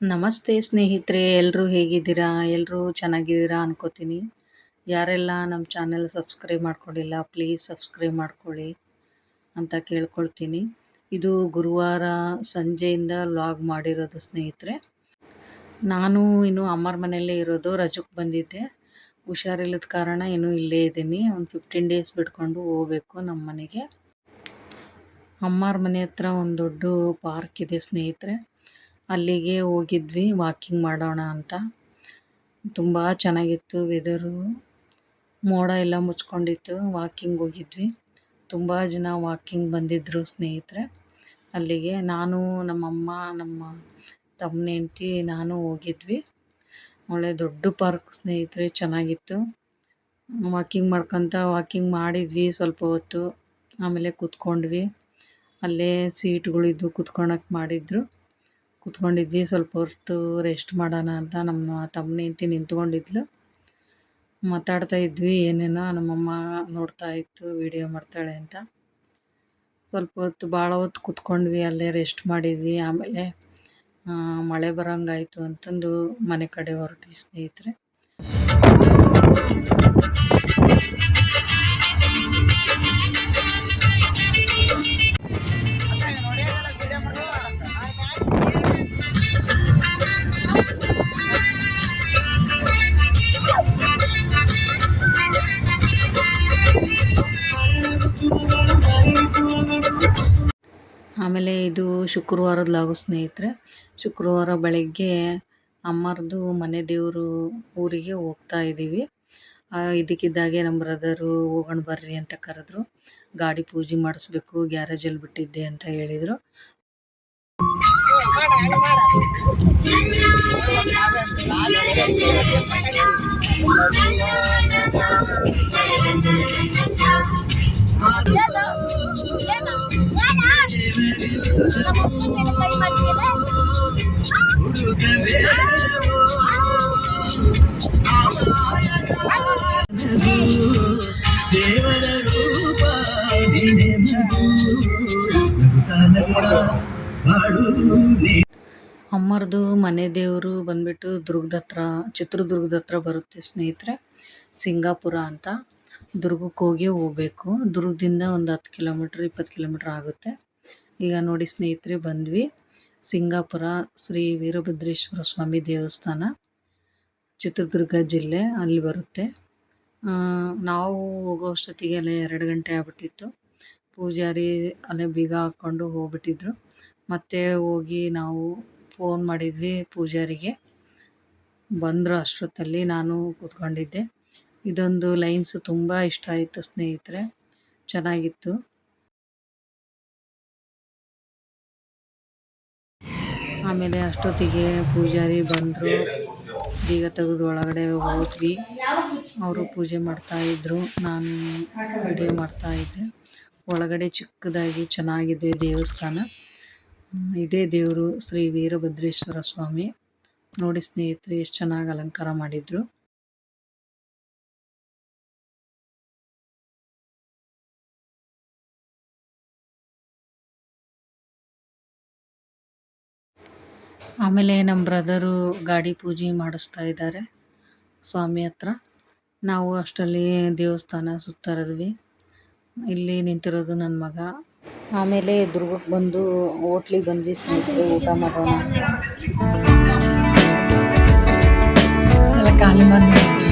ನಮಸ್ತೆ ಸ್ನೇಹಿತರೆ ಎಲ್ಲರೂ ಹೇಗಿದ್ದೀರಾ? ಎಲ್ಲರೂ ಚೆನ್ನಾಗಿದ್ದೀರಾ ಅನ್ಕೋತೀನಿ. ಯಾರೆಲ್ಲ ನಮ್ಮ ಚಾನೆಲ್ ಸಬ್ಸ್ಕ್ರೈಬ್ ಮಾಡ್ಕೊಂಡಿಲ್ಲ, ಪ್ಲೀಸ್ ಸಬ್ಸ್ಕ್ರೈಬ್ ಮಾಡ್ಕೊಳ್ಳಿ ಅಂತ ಕೇಳ್ಕೊಳ್ತೀನಿ. ಇದು ಗುರುವಾರ ಸಂಜೆಯಿಂದ ಲಾಗ್ ಮಾಡಿರೋದು ಸ್ನೇಹಿತರೆ. ನಾನು ಇನ್ನು ಅಮ್ಮರ ಮನೆಯಲ್ಲೇ ಇರೋದು ರಜಕ್ಕೆ ಬಂದಿದ್ದೆ. ಹುಷಾರಿಲ್ಲದ ಕಾರಣ ಇನ್ನೂ ಇಲ್ಲೇ ಇದ್ದೀನಿ. ಒಂದು ಫಿಫ್ಟೀನ್ ಡೇಸ್ ಬಿಟ್ಕೊಂಡು ಹೋಗ್ಬೇಕು ನಮ್ಮ ಮನೆಗೆ. ಅಮ್ಮಾರ ಮನೆ ಹತ್ರ ಒಂದು ದೊಡ್ಡ ಪಾರ್ಕ್ ಇದೆ ಸ್ನೇಹಿತರೆ. ಅಲ್ಲಿಗೆ ಹೋಗಿದ್ವಿ ವಾಕಿಂಗ್ ಮಾಡೋಣ ಅಂತ. ತುಂಬ ಚೆನ್ನಾಗಿತ್ತು ವೆದರು ಮೋಡ ಎಲ್ಲ ಮುಚ್ಕೊಂಡಿತ್ತು ವಾಕಿಂಗ್ ಹೋಗಿದ್ವಿ. ತುಂಬ ಜನ ವಾಕಿಂಗ್ ಬಂದಿದ್ದರು ಸ್ನೇಹಿತರೆ. ಅಲ್ಲಿಗೆ ನಾನು, ನಮ್ಮಮ್ಮ, ನಮ್ಮ ತಮ್ಮನ ಹೆಂಡ್ತಿ ನಾನು ಹೋಗಿದ್ವಿ. ಒಳ್ಳೆ ದೊಡ್ಡ ಪಾರ್ಕ್ ಸ್ನೇಹಿತರೆ, ಚೆನ್ನಾಗಿತ್ತು. ವಾಕಿಂಗ್ ಮಾಡ್ಕೊತ ವಾಕಿಂಗ್ ಮಾಡಿದ್ವಿ ಸ್ವಲ್ಪ ಹೊತ್ತು. ಆಮೇಲೆ ಕೂತ್ಕೊಂಡ್ವಿ. ಅಲ್ಲೇ ಸೀಟ್ಗಳಿದ್ದು ಕೂತ್ಕೊಳಕ್ಕೆ ಮಾಡಿದ್ರು. ಕೂತ್ಕೊಂಡಿದ್ವಿ, ಸ್ವಲ್ಪ ಹೊತ್ತು ರೆಸ್ಟ್ ಮಾಡೋಣ ಅಂತ ನಮ್ಮ ತಮ್ಮನ ಹೆಂಡ್ತಿ ನಿಂತ್ಕೊಂಡಿದ್ಲು. ಮಾತಾಡ್ತಾ ಇದ್ವಿ, ಏನೇನೋ ನಮ್ಮಮ್ಮ ನೋಡ್ತಾ ಇತ್ತು ವಿಡಿಯೋ ಮಾಡ್ತಾಳೆ ಅಂತ. ಸ್ವಲ್ಪ ಹೊತ್ತು ಭಾಳ ಹೊತ್ತು ಕೂತ್ಕೊಂಡ್ವಿ, ಅಲ್ಲೇ ರೆಸ್ಟ್ ಮಾಡಿದ್ವಿ. ಆಮೇಲೆ ಮಳೆ ಬರೋಂಗಾಯ್ತು ಅಂತಂದು ಮನೆ ಕಡೆ ಹೊರಟ್ವಿ ಸ್ನೇಹಿತರೆ. ಆಮೇಲೆ ಇದು ಶುಕ್ರವಾರದ ಲಾಗು ಸ್ನೇಹಿತರೆ, ಶುಕ್ರವಾರ ಬೆಳಗ್ಗೆ ಅಮ್ಮರದು ಮನೆ ದೇವರು ಊರಿಗೆ ಹೋಗ್ತಾ ಇದ್ದೀವಿ ಇದಕ್ಕಿದ್ದಾಗೆ ನಮ್ಮ ಬ್ರದರು ಹೋಗೋಣ ಬರ್ರಿ ಅಂತ ಕರೆದ್ರು. ಗಾಡಿ ಪೂಜೆ ಮಾಡಿಸ್ಬೇಕು ಗ್ಯಾರೇಜಲ್ಲಿ ಬಿಟ್ಟಿದ್ದೆ ಅಂತ ಹೇಳಿದರು. ಅಮ್ಮರದು ಮನೆ ದೇವರು ಬಂದ್ಬಿಟ್ಟು ದುರ್ಗದ ಹತ್ರ ಚಿತ್ರದುರ್ಗದ ಹತ್ರ ಬರುತ್ತೆ ಸ್ನೇಹಿತರೆ. ಸಿಂಗಾಪುರ ಅಂತ. ದುರ್ಗಕ್ಕೆ ಹೋಗಿ ಹೋಗ್ಬೇಕು. ದುರ್ಗದಿಂದ ಒಂದು ಹತ್ತು ಕಿಲೋಮೀಟ್ರ್, ಇಪ್ಪತ್ತು ಕಿಲೋಮೀಟ್ರ್ ಆಗುತ್ತೆ. ಈಗ ನೋಡಿ ಸ್ನೇಹಿತರೆ, ಬಂದ್ವಿ. ಸಿಂಗಾಪುರ ಶ್ರೀ ವೀರಭದ್ರೇಶ್ವರ ಸ್ವಾಮಿ ದೇವಸ್ಥಾನ, ಚಿತ್ರದುರ್ಗ ಜಿಲ್ಲೆ ಅಲ್ಲಿ ಬರುತ್ತೆ. ನಾವು ಹೋಗೋ ಅಷ್ಟೊತ್ತಿಗೆ ಅಲ್ಲೇ ಎರಡು ಗಂಟೆ ಆಗ್ಬಿಟ್ಟಿತ್ತು. ಪೂಜಾರಿ ಅಲ್ಲೇ ಬೀಗ ಹಾಕ್ಕೊಂಡು ಹೋಗ್ಬಿಟ್ಟಿದ್ರು. ಮತ್ತೆ ಹೋಗಿ ನಾವು ಫೋನ್ ಮಾಡಿದ್ವಿ ಪೂಜಾರಿಗೆ. ಬಂದರು ಅಷ್ಟೊತ್ತಲ್ಲಿ ನಾನು ಕೂತ್ಕೊಂಡಿದ್ದೆ. ಇದೊಂದು ಲೈನ್ಸ್ ತುಂಬ ಇಷ್ಟ ಆಯಿತು ಸ್ನೇಹಿತರೆ. ಚೆನ್ನಾಗಿತ್ತು. ಆಮೇಲೆ ಅಷ್ಟೊತ್ತಿಗೆ ಪೂಜಾರಿ ಬಂದರು. ಬೀಗ ತೆಗೆದು ಒಳಗಡೆ ಹೋದ್ವಿ. ಅವರು ಪೂಜೆ ಮಾಡ್ತಾಯಿದ್ರು ನಾನು ವಿಡಿಯೋ ಮಾಡ್ತಾಯಿದ್ದೆ ಒಳಗಡೆ ಚಿಕ್ಕದಾಗಿ ಚೆನ್ನಾಗಿದೆ ದೇವಸ್ಥಾನ. ಇದೇ ದೇವರು ಶ್ರೀ ವೀರಭದ್ರೇಶ್ವರ ಸ್ವಾಮಿ. ನೋಡಿ ಸ್ನೇಹಿತರೆ, ಎಷ್ಟು ಚೆನ್ನಾಗಿ ಅಲಂಕಾರ ಮಾಡಿದರು. ಆಮೇಲೆ ನಮ್ಮ ಬ್ರದರು ಗಾಡಿ ಪೂಜೆ ಮಾಡಿಸ್ತಾ ಇದ್ದಾರೆ ಸ್ವಾಮಿ ಹತ್ರ. ನಾವು ಅಷ್ಟರಲ್ಲಿ ದೇವಸ್ಥಾನ ಸುತ್ತರದ್ವಿ. ಇಲ್ಲಿ ನಿಂತಿರೋದು ನನ್ನ ಮಗ. ಆಮೇಲೆ ದುರ್ಗಕ್ಕೆ ಬಂದು ಹೋಟ್ಲಿಗೆ ಬಂದ್ವಿ ಸ್ನೇಹಿತರು, ಊಟ ಮಾಡೋಣ ಎಲ್ಲ ಖಾಲಿ ಬಂದು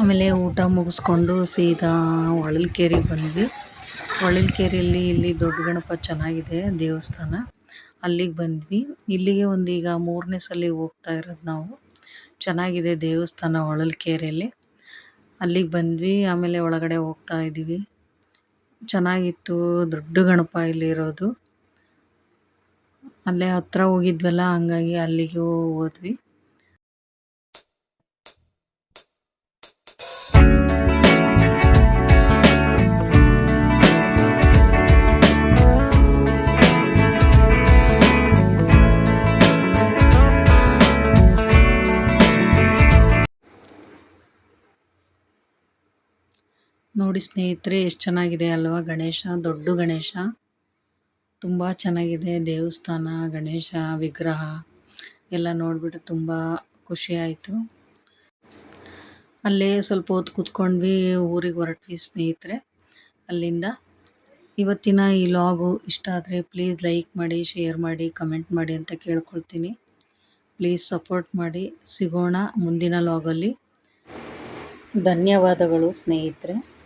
ಆಮೇಲೆ ಊಟ ಮುಗಿಸ್ಕೊಂಡು ಸೀದಾ ಹೊಳಲ್ಕೆರೆಗೆ ಬಂದ್ವಿ. ಹೊಳಲ್ಕೆರೆಯಲ್ಲಿ ಇಲ್ಲಿ ದೊಡ್ಡ ಗಣಪ ಚೆನ್ನಾಗಿದೆ ದೇವಸ್ಥಾನ. ಅಲ್ಲಿಗೆ ಬಂದ್ವಿ. ಇಲ್ಲಿಗೆ ಒಂದು ಈಗ ಮೂರನೇ ಸಲ ಹೋಗ್ತಾ ಇರೋದು ನಾವು. ಚೆನ್ನಾಗಿದೆ ದೇವಸ್ಥಾನ ಹೊಳಲ್ಕೆರೆಯಲ್ಲಿ. ಅಲ್ಲಿಗೆ ಬಂದ್ವಿ, ಆಮೇಲೆ ಒಳಗಡೆ ಹೋಗ್ತಾ ಇದ್ದೀವಿ. ಚೆನ್ನಾಗಿತ್ತು, ದೊಡ್ಡ ಗಣಪ ಇಲ್ಲಿರೋದು. ಅಲ್ಲೇ ಹತ್ರ ಹೋಗಿದ್ವಲ್ಲ, ಹಂಗಾಗಿ ಅಲ್ಲಿಗೆ ಹೋದ್ವಿ. ನೋಡಿ ಸ್ನೇಹಿತರೆ, ಎಷ್ಟು ಚೆನ್ನಾಗಿದೆ ಅಲ್ವಾ ಗಣೇಶ? ದೊಡ್ಡ ಗಣೇಶ. ತುಂಬ ಚೆನ್ನಾಗಿದೆ ದೇವಸ್ಥಾನ, ಗಣೇಶ ವಿಗ್ರಹ. ಎಲ್ಲ ನೋಡಿಬಿಟ್ಟು ತುಂಬ ಖುಷಿ ಆಯಿತು. ಅಲ್ಲೇ ಸ್ವಲ್ಪ ಹೊತ್ತು ಕೂತ್ಕೊಂಡ್ವಿ, ಊರಿಗೆ ಹೊರಟ್ವಿ ಸ್ನೇಹಿತರೆ. ಅಲ್ಲಿಂದ ಇವತ್ತಿನ ಈ ಲಾಗು ಇಷ್ಟ ಆದರೆ ಪ್ಲೀಸ್ ಲೈಕ್ ಮಾಡಿ ಶೇರ್ ಮಾಡಿ ಕಮೆಂಟ್ ಮಾಡಿ ಅಂತ ಕೇಳ್ಕೊಳ್ತೀನಿ. ಪ್ಲೀಸ್ ಸಪೋರ್ಟ್ ಮಾಡಿ. ಸಿಗೋಣ ಮುಂದಿನ ಲಾಗಲ್ಲಿ. ಧನ್ಯವಾದಗಳು ಸ್ನೇಹಿತರೆ.